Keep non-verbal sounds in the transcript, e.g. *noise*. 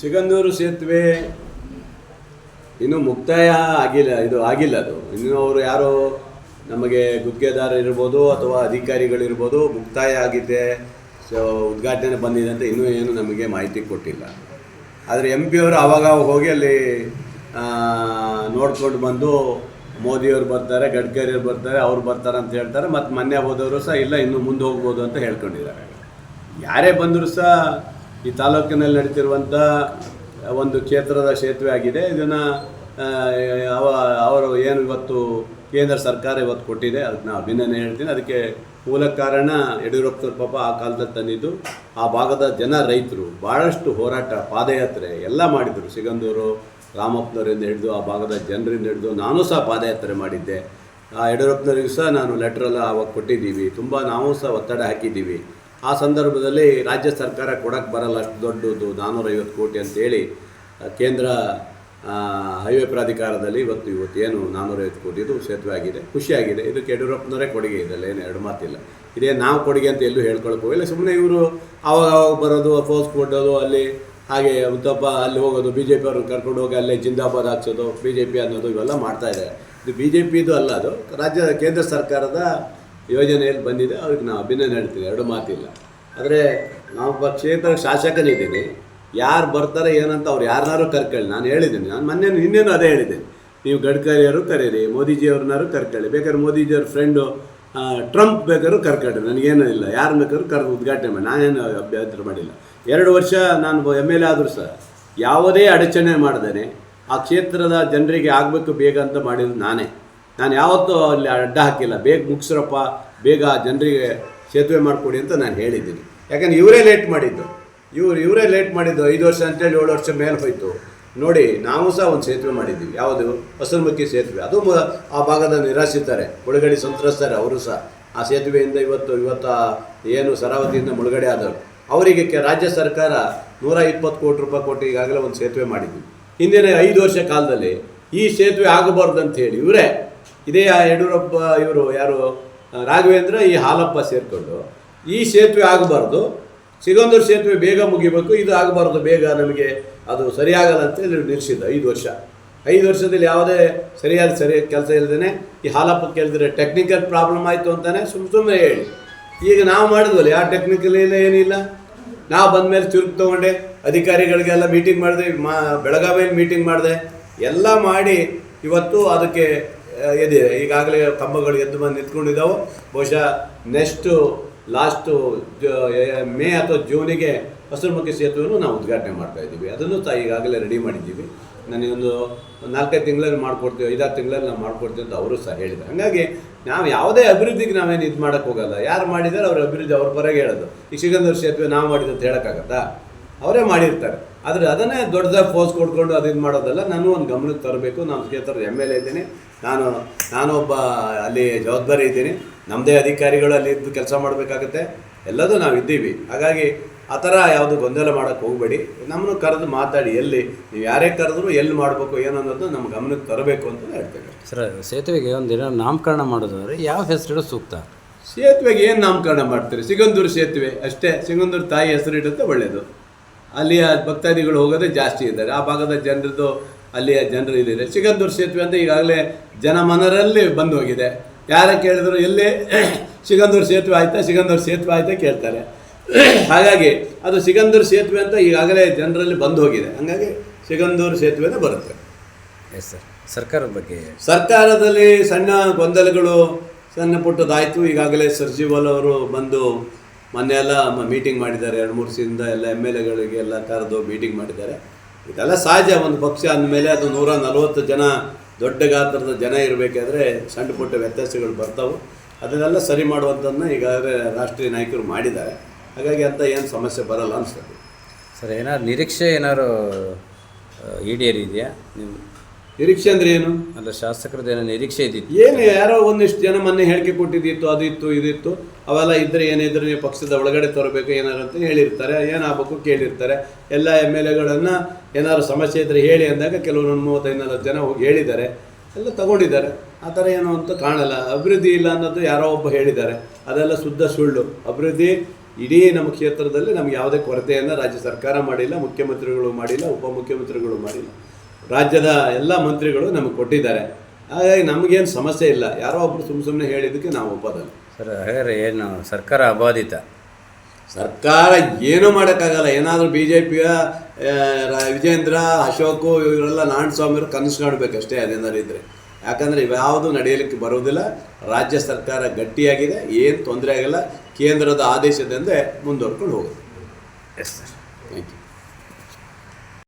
ಸಿಗಂದೂರು ಸೇತುವೆ ಇನ್ನೂ ಮುಕ್ತಾಯ ಆಗಿಲ್ಲ, ಇದು ಆಗಿಲ್ಲ ಅದು. ಇನ್ನೂ ಅವರು ಯಾರೋ ನಮಗೆ ಗುತ್ತಿಗೆದಾರ ಇರ್ಬೋದು ಅಥವಾ ಅಧಿಕಾರಿಗಳಿರ್ಬೋದು ಮುಕ್ತಾಯ ಆಗಿದೆ, ಸೊ ಉದ್ಘಾಟನೆ ಬಂದಿದೆ ಅಂತ ಇನ್ನೂ ಏನು ನಮಗೆ ಮಾಹಿತಿ ಕೊಟ್ಟಿಲ್ಲ. ಆದರೆ ಎಂ ಪಿ ಅವರು ಆವಾಗ ಹೋಗಿ ಅಲ್ಲಿ ನೋಡ್ಕೊಂಡು ಬಂದು ಮೋದಿಯವರು ಬರ್ತಾರೆ ಗಡ್ಕರಿಯವ್ರು ಬರ್ತಾರೆ, ಅವ್ರು ಬರ್ತಾರೆ ಅಂತ ಹೇಳ್ತಾರೆ. ಮತ್ತು ಮೊನ್ನೆ ಹೋದವರು ಸಹ ಇಲ್ಲ, ಇನ್ನೂ ಮುಂದೆ ಹೋಗ್ಬೋದು ಅಂತ ಹೇಳ್ಕೊಂಡಿದ್ದಾರೆ. ಯಾರೇ ಬಂದರೂ ಸಹ ಈ ತಾಲೂಕಿನಲ್ಲಿ ನಡೀತಿರುವಂಥ ಒಂದು ಕ್ಷೇತ್ರದ ಸೇತುವೆ ಆಗಿದೆ. ಇದನ್ನು ಅವ, ಅವರು ಏನು ಇವತ್ತು ಕೇಂದ್ರ ಸರ್ಕಾರ ಇವತ್ತು ಕೊಟ್ಟಿದೆ, ಅದಕ್ಕೆ ನಾನು ಅಭಿನಂದನೆ ಹೇಳ್ತೀನಿ. ಅದಕ್ಕೆ ಮೂಲ ಕಾರಣ ಯಡಿಯೂರಪ್ಪನವ್ರ ಪಾಪ ಆ ಕಾಲದಲ್ಲಿ ತಂದಿದ್ದು, ಆ ಭಾಗದ ಜನ ರೈತರು ಭಾಳಷ್ಟು ಹೋರಾಟ, ಪಾದಯಾತ್ರೆ ಎಲ್ಲ ಮಾಡಿದರು. ಸಿಗಂದೂರು, ರಾಮಪ್ಪನವರಿಂದ ಹಿಡಿದು ಆ ಭಾಗದ ಜನರಿಂದ ಹಿಡಿದು ನಾನು ಸಹ ಪಾದಯಾತ್ರೆ ಮಾಡಿದ್ದೆ. ಆ ಯಡಿಯೂರಪ್ಪನವರಿಗೂ ಸಹ ನಾನು ಲೆಟ್ರೆಲ್ಲ ಆವಾಗ ಕೊಟ್ಟಿದ್ದೀವಿ. ತುಂಬ ನಾವು ಸಹ ಒತ್ತಡ ಹಾಕಿದ್ದೀವಿ. ಆ ಸಂದರ್ಭದಲ್ಲಿ ರಾಜ್ಯ ಸರ್ಕಾರ ಕೊಡಕ್ಕೆ ಬರಲ್ಲ, ಅಷ್ಟು ದೊಡ್ಡದು ನಾನ್ನೂರೈವತ್ತು ಕೋಟಿ ಅಂತೇಳಿ ಕೇಂದ್ರ ಹೈವೇ ಪ್ರಾಧಿಕಾರದಲ್ಲಿ ಇವತ್ತು ಇವತ್ತು ಏನು ನಾನ್ನೂರೈವತ್ತು ಕೋಟಿ ಇದು ಸೇತುವೆ ಆಗಿದೆ. ಖುಷಿಯಾಗಿದೆ ಇದಕ್ಕೆ ಯಡಿಯೂರಪ್ಪನವರೇ ಕೊಡುಗೆ ಇದೆಲ್ಲ, ಏನು ಎರಡು ಮಾತಿಲ್ಲ. ಇದೇ ನಾವು ಕೊಡುಗೆ ಅಂತ ಎಲ್ಲೂ ಹೇಳ್ಕೊಳಕ್ಕೆ ಹೋಗಿಲ್ಲ. ಸುಮ್ಮನೆ ಇವರು ಆವಾಗ ಆವಾಗ ಬರೋದು, ಫೋರ್ಸ್ ಕೊಡೋದು, ಅಲ್ಲಿ ಹಾಗೆ ಉತ್ತಪ್ಪ ಅಲ್ಲಿ ಹೋಗೋದು ಬಿ ಜೆ ಪಿ ಅವ್ರನ್ನ ಕರ್ಕೊಂಡು ಹೋಗಿ ಅಲ್ಲೇ ಜಿಂದಾಬಾದ್ ಹಾಕ್ಸೋದು ಬಿ ಜೆ ಪಿ ಅನ್ನೋದು ಇವೆಲ್ಲ ಮಾಡ್ತಾ ಇದ್ದಾರೆ. ಇದು ಬಿ ಜೆ ಪಿದು ಅಲ್ಲ, ಅದು ರಾಜ್ಯ, ಕೇಂದ್ರ ಸರ್ಕಾರದ ಯೋಜನೆಯಲ್ಲಿ ಬಂದಿದೆ, ಅವ್ರಿಗೆ ನಾವು ಅಭಿನಂದನೆ ಹೇಳ್ತೀನಿ ಎರಡು ಮಾತಿಲ್ಲ. ಆದರೆ ನಾವು ಕ್ಷೇತ್ರ ಶಾಸಕನಿದ್ದೀನಿ, ಯಾರು ಬರ್ತಾರೆ, ಏನಂತ ಅವ್ರು ಯಾರನ್ನಾರು ಕರ್ಕೊಳ್ಳಿ, ನಾನು ಹೇಳಿದ್ದೀನಿ, ನಾನು ಮೊನ್ನೆ ಇನ್ನೇನು ಅದೇ ಹೇಳಿದ್ದೀನಿ. ನೀವು ಗಡ್ಕರಿಯವರು ಕರೀರಿ, ಮೋದಿಜಿಯವ್ರನ್ನಾರು ಕರ್ಕೊಳ್ಳಿ, ಬೇಕಾದ್ರೆ ಮೋದಿಜಿಯವ್ರ ಫ್ರೆಂಡು ಟ್ರಂಪ್ ಬೇಕಾದ್ರೂ ಕರ್ಕೊಳ್ಳಿ, ನನಗೇನು ಇಲ್ಲ, ಯಾರು ಬೇಕಾದ್ರೂ ಕರ್, ಉದ್ಘಾಟನೆ ಮಾಡಿ, ನಾನೇನು ಅಭ್ಯಂತರ ಮಾಡಿಲ್ಲ. ಎರಡು ವರ್ಷ ನಾನು ಎಂ ಎಲ್ ಎ ಆದರೂ ಸಹ, ಯಾವುದೇ ಅಡಚಣೆ ಮಾಡ್ದೇನೆ, ಆ ಕ್ಷೇತ್ರದ ಜನರಿಗೆ ಆಗಬೇಕು ಬೇಗ ಅಂತ ಮಾಡಿದ್ದು ನಾನೇ. ನಾನು ಯಾವತ್ತೂ ಅಲ್ಲಿ ಅಡ್ಡ ಹಾಕಿಲ್ಲ. ಬೇಗ ಮುಗಿಸ್ರಪ್ಪ, ಬೇಗ ಜನರಿಗೆ ಸೇತುವೆ ಮಾಡಿಕೊಡಿ ಅಂತ ನಾನು ಹೇಳಿದ್ದೀನಿ. ಯಾಕಂದ್ರೆ ಇವರೇ ಲೇಟ್ ಮಾಡಿದ್ದು. ಇವ್ರು, ಇವರೇ ಲೇಟ್ ಮಾಡಿದ್ದು ಐದು ವರ್ಷ ಅಂತೇಳಿ ಏಳು ವರ್ಷ ಮೇಲೆ ಹೋಯಿತು. ನೋಡಿ, ನಾವು ಸಹ ಒಂದು ಸೇತುವೆ ಮಾಡಿದ್ದೀವಿ. ಯಾವುದು? ಹೊಸಮುಖಿ ಸೇತುವೆ. ಅದು ಆ ಭಾಗದ ನಿರಾಶಿತಾರೆ ಮುಳುಗಡೆ ಸಂತ್ರಸ್ತಾರೆ ಅವರು ಸಹ. ಆ ಸೇತುವೆಯಿಂದ ಇವತ್ತು ಇವತ್ತು ಏನು ಸರಾವತಿಯಿಂದ ಮುಳುಗಡೆ ಆದರು ಅವರಿಗೆ ಕೆ- ರಾಜ್ಯ ಸರ್ಕಾರ ನೂರ ಇಪ್ಪತ್ತು ಕೋಟಿ ರೂಪಾಯಿ ಕೊಟ್ಟು ಈಗಾಗಲೇ ಒಂದು ಸೇತುವೆ ಮಾಡಿದ್ವಿ ಹಿಂದಿನ ಐದು ವರ್ಷ ಕಾಲದಲ್ಲಿ ಈ ಸೇತುವೆ ಆಗಬಾರ್ದು ಅಂತ ಹೇಳಿ ಇವರೇ ಇದೇ ಆ ಯಡಿಯೂರಪ್ಪ ಇವರು ಯಾರು ರಾಘವೇಂದ್ರ ಈ ಹಾಲಪ್ಪ ಸೇರಿಕೊಂಡು, ಈ ಸೇತುವೆ ಆಗಬಾರ್ದು, ಸಿಗಂದೂರು ಸೇತುವೆ ಬೇಗ ಮುಗಿಬೇಕು, ಇದು ಆಗಬಾರ್ದು, ಬೇಗ ನಮಗೆ ಅದು ಸರಿಯಾಗಲ್ಲ ಅಂತ ಹೇಳಿ ನಿಲ್ಲಿಸಿದ್ದ ಐದು ವರ್ಷ. ಐದು ವರ್ಷದಲ್ಲಿ ಯಾವುದೇ ಸರಿಯಾದ ಸರಿ ಕೆಲಸ ಇಲ್ಲದೇ ಈ ಹಾಲಪ್ಪ ಕೇಳಿದ್ರೆ ಟೆಕ್ನಿಕಲ್ ಪ್ರಾಬ್ಲಮ್ ಆಯಿತು ಅಂತಾನೆ ಸುಮ್ಮ ಸುಮ್ಮನೆ ಹೇಳಿ. ಈಗ ನಾವು ಮಾಡಿದ್ವಲ್ಲ ಯಾವ ಟೆಕ್ನಿಕಲ್ ಇಲ್ಲ, ಏನಿಲ್ಲ? ನಾವು ಬಂದ ಮೇಲೆ ಚುರುಕು ತೊಗೊಂಡೆ, ಅಧಿಕಾರಿಗಳಿಗೆಲ್ಲ ಮೀಟಿಂಗ್ ಮಾಡಿದೆ ಮಾ, ಬೆಳಗಾವಿಯಲ್ಲಿ ಮೀಟಿಂಗ್ ಮಾಡಿದೆ. ಎಲ್ಲ ಮಾಡಿ ಇವತ್ತು ಅದಕ್ಕೆ ಎದ್ದಿದೆ ಈಗಾಗಲೇ ಕಂಬಗಳು ಎದ್ದು ಬಂದು ನಿಂತ್ಕೊಂಡಿದ್ದಾವೆ. ಬಹುಶಃ ನೆಕ್ಸ್ಟು ಲಾಸ್ಟು ಮೇ ಅಥವಾ ಜೂನಿಗೆ ಹಸಿರುಮುಖಿ ಸೇತುವೆಯನ್ನು ನಾವು ಉದ್ಘಾಟನೆ ಮಾಡ್ತಾ ಇದ್ದೀವಿ. ಅದನ್ನು ಸಹ ಈಗಾಗಲೇ ರೆಡಿ ಮಾಡಿದ್ದೀವಿ. ನನಗೊಂದು ನಾಲ್ಕೈದು ತಿಂಗಳಲ್ಲಿ ಮಾಡಿಕೊಡ್ತೀವಿ, ಐದಾರು ತಿಂಗಳಲ್ಲಿ ನಾವು ಮಾಡಿಕೊಡ್ತೀವಿ ಅಂತ ಅವರು ಸಹ ಹೇಳಿದರು ಹಾಗಾಗಿ ನಾವು ಯಾವುದೇ ಅಭಿವೃದ್ಧಿಗೆ ನಾವೇನು ಇದು ಮಾಡೋಕ್ಕೆ ಹೋಗಲ್ಲ. ಯಾರು ಮಾಡಿದ್ದಾರೆ ಅವ್ರ ಅಭಿವೃದ್ಧಿ ಅವ್ರ ಪರಗೆ ಹೇಳೋದು. ಈ ಸಿಗಂಧರ್ ಸೇತುವೆ ನಾವು ಮಾಡಿದ್ದು ಅಂತ ಹೇಳೋಕ್ಕಾಗತ್ತಾ? ಅವರೇ ಮಾಡಿರ್ತಾರೆ. ಆದರೆ ಅದನ್ನೇ ದೊಡ್ಡದಾಗಿ ಫೋರ್ಸ್ ಕೊಡ್ಕೊಂಡು ಅದು ಇದು ಮಾಡೋದಲ್ಲ ನಾನು ಒಂದು ಗಮನಕ್ಕೆ ತರಬೇಕು. ನಾನು ಕ್ಷೇತ್ರದ ಎಂ ಎಲ್ ಎ ಇದ್ದೀನಿ. ನಾನು ನಾನೊಬ್ಬ ಅಲ್ಲಿ ಜವಾಬ್ದಾರಿ ಇದ್ದೀನಿ. ನಮ್ಮದೇ ಅಧಿಕಾರಿಗಳು ಅಲ್ಲಿ ಇದ್ದು ಕೆಲಸ ಮಾಡಬೇಕಾಗತ್ತೆ. ಎಲ್ಲದೂ ನಾವು ಇದ್ದೀವಿ. ಹಾಗಾಗಿ ಆ ಥರ ಯಾವುದು ಗೊಂದಲ ಮಾಡೋಕ್ಕೆ ಹೋಗಬೇಡಿ. ನಮ್ಮನ್ನು ಕರೆದು ಮಾತಾಡಿ ಎಲ್ಲಿ ನೀವು ಯಾರೇ ಕರೆದ್ರು ಎಲ್ಲಿ ಮಾಡಬೇಕು ಏನನ್ನೋದು ಅನ್ನೋದು ನಮ್ಮ ಗಮನಕ್ಕೆ ತರಬೇಕು ಅಂತ ಹೇಳ್ತೇವೆ ಸರ್ ಸೇತುವೆಗೆ ಒಂದಿನ ನಾಮಕರಣ ಮಾಡೋದಾದ್ರೆ ಯಾವ ಹೆಸರಿಡೋ ಸೂಕ್ತ? ಸೇತುವೆಗೆ ಏನು ನಾಮಕರಣ ಮಾಡ್ತೀರಿ? ಸಿಗಂದೂರು ಸೇತುವೆ ಅಷ್ಟೇ. ಸಿಗಂದೂರು ತಾಯಿ ಹೆಸರಿಡುತ್ತೆ ಒಳ್ಳೆಯದು ಅಲ್ಲಿಯ ಭಕ್ತಾದಿಗಳು ಹೋಗೋದೇ ಜಾಸ್ತಿ ಇದ್ದಾರೆ. ಆ ಭಾಗದ ಜನರದ್ದು ಅಲ್ಲಿಯ ಜನರು ಇದ್ದಾರೆ. ಸಿಗಂದೂರು ಸೇತುವೆ ಅಂತ ಈಗಾಗಲೇ ಜನಮನರಲ್ಲಿ ಬಂದು ಹೋಗಿದೆ. ಯಾರ ಕೇಳಿದ್ರು ಎಲ್ಲಿ *clears throat* ಸಿಗಂದೂರು ಸೇತುವೆ ಆಯ್ತಾ ಸಿಗಂದೂರು ಸೇತುವೆ ಆಯ್ತಾ ಕೇಳ್ತಾರೆ. *clears throat* ಹಾಗಾಗಿ ಅದು ಸಿಗಂದೂರು ಸೇತುವೆ ಅಂತ ಈಗಾಗಲೇ ಜನರಲ್ಲಿ ಬಂದು ಹೋಗಿದೆ. ಹಾಗಾಗಿ ಸಿಗಂದೂರು ಸೇತುವೆನೇ ಬರುತ್ತೆ. ಎಸ್ ಸರ್ ಸರ್ಕಾರದ ಬಗ್ಗೆ ಸರ್ಕಾರದಲ್ಲಿ ಸಣ್ಣ ಗೊಂದಲಗಳು ಸಣ್ಣ ಪುಟ್ಟದಾಯಿತು ಈಗಾಗಲೇ ಸರ್ಜಿವಾಲ್ ಅವರು ಬಂದು ಮೊನ್ನೆ ಎಲ್ಲ ಮೀಟಿಂಗ್ ಮಾಡಿದ್ದಾರೆ. ಎರಡು ಮೂರು ಸಿಂದ ಎಲ್ಲ ಎಂ ಎಲ್ ಎಗಳಿಗೆ ಎಲ್ಲ ಕರೆದು ಮೀಟಿಂಗ್ ಮಾಡಿದ್ದಾರೆ. ಇದೆಲ್ಲ ಸಹಜ. ಒಂದು ಪಕ್ಷ ಅಂದಮೇಲೆ ಅದು ನೂರ ನಲವತ್ತು ಜನ ದೊಡ್ಡ ಗಾತ್ರದ ಜನ ಇರಬೇಕಾದ್ರೆ ಸಣ್ಣ ಪುಟ್ಟ ವ್ಯತ್ಯಾಸಗಳು ಬರ್ತಾವೆ. ಅದನ್ನೆಲ್ಲ ಸರಿ ಮಾಡುವಂಥದ್ದನ್ನ ಈಗಾಗಲೇ ರಾಷ್ಟ್ರೀಯ ನಾಯಕರು ಮಾಡಿದ್ದಾರೆ. ಹಾಗಾಗಿ ಅಂತ ಏನು ಸಮಸ್ಯೆ ಬರಲ್ಲ ಅನಿಸ್ತದೆ ಸರ್, ಏನಾದ್ರು ನಿರೀಕ್ಷೆ ಏನಾದ್ರು ಈಡೇರಿದೆಯಾ? ನೀವು ನಿರೀಕ್ಷೆ ಅಂದ್ರೆ ಏನು? ಅಲ್ಲ ಶಾಸಕರದ ಏನೋ ನಿರೀಕ್ಷೆ ಇದ್ದಿತ್ತು. ಏನು ಯಾರೋ ಒಂದಿಷ್ಟು ಜನ ಮೊನ್ನೆ ಹೇಳಿಕೆ ಕೊಟ್ಟಿದ್ದಿತ್ತು ಅದು ಇತ್ತು ಇದಿತ್ತು ಅವೆಲ್ಲ ಇದ್ರೆ ಏನಿದ್ರೆ ನೀವು ಪಕ್ಷದ ಒಳಗಡೆ ತರಬೇಕು ಏನಾರು ಅಂತ ಹೇಳಿರ್ತಾರೆ. ಏನಾಗಬೇಕು ಕೇಳಿರ್ತಾರೆ. ಎಲ್ಲ ಎಂ ಎಲ್ ಎಗಳನ್ನು ಏನಾದ್ರು ಸಮಸ್ಯೆ ಇದ್ರೆ ಹೇಳಿ ಅಂದಾಗ ಕೆಲವರು ಮೂವತ್ತೈದು ನಲ್ವತ್ತು ಜನ ಹೋಗಿ ಹೇಳಿದ್ದಾರೆ. ಎಲ್ಲ ತಗೊಂಡಿದ್ದಾರೆ. ಆ ಥರ ಏನು ಅಂತ ಕಾಣಲ್ಲ. ಅಭಿವೃದ್ಧಿ ಇಲ್ಲ ಅನ್ನೋದು ಯಾರೋ ಒಬ್ಬ ಹೇಳಿದ್ದಾರೆ. ಅದೆಲ್ಲ ಶುದ್ಧ ಸುಳ್ಳು. ಅಭಿವೃದ್ಧಿ ಇಡೀ ನಮ್ಮ ಕ್ಷೇತ್ರದಲ್ಲಿ ನಮ್ಗೆ ಯಾವುದೇ ಕೊರತೆಯನ್ನು ರಾಜ್ಯ ಸರ್ಕಾರ ಮಾಡಿಲ್ಲ ಮುಖ್ಯಮಂತ್ರಿಗಳು ಮಾಡಿಲ್ಲ ಉಪಮುಖ್ಯಮಂತ್ರಿಗಳು ಮಾಡಿಲ್ಲ. ರಾಜ್ಯದ ಎಲ್ಲ ಮಂತ್ರಿಗಳು ನಮಗೆ ಕೊಟ್ಟಿದ್ದಾರೆ. ಹಾಗಾಗಿ ನಮಗೇನು ಸಮಸ್ಯೆ ಇಲ್ಲ. ಯಾರೋ ಒಬ್ಬರು ಸುಮ್ಮ ಸುಮ್ಮನೆ ಹೇಳಿದ್ದಕ್ಕೆ ನಾವು ಒಪ್ಪೋದಲ್ಲ. ಸರ್ ಹಾಗಾದ್ರೆ ಏನು ಸರ್ಕಾರ ಅಬಾಧಿತ? ಸರ್ಕಾರ ಏನೂ ಮಾಡೋಕ್ಕಾಗಲ್ಲ. ಏನಾದರೂ ಬಿ ಜೆ ಪಿಯ ವಿಜೇಂದ್ರ ಅಶೋಕು ಇವರೆಲ್ಲ ನಾರಾಯಣಸ್ವಾಮಿಯವರು ಕನಸು ಕಾಣಬೇಕಷ್ಟೇ ಅದೇನಾದ್ರು ಇದ್ದರೆ ಯಾಕಂದರೆ ಇವ್ಯಾವುದು ನಡೆಯಲಿಕ್ಕೆ ಬರೋದಿಲ್ಲ ರಾಜ್ಯ ಸರ್ಕಾರ ಗಟ್ಟಿಯಾಗಿದೆ. ಏನು ತೊಂದರೆ ಆಗಿಲ್ಲ. ಕೇಂದ್ರದ ಆದೇಶದಂತೆ ಮುಂದುವರ್ಕೊಂಡು ಹೋಗುತ್ತೆ. Yes sir thank you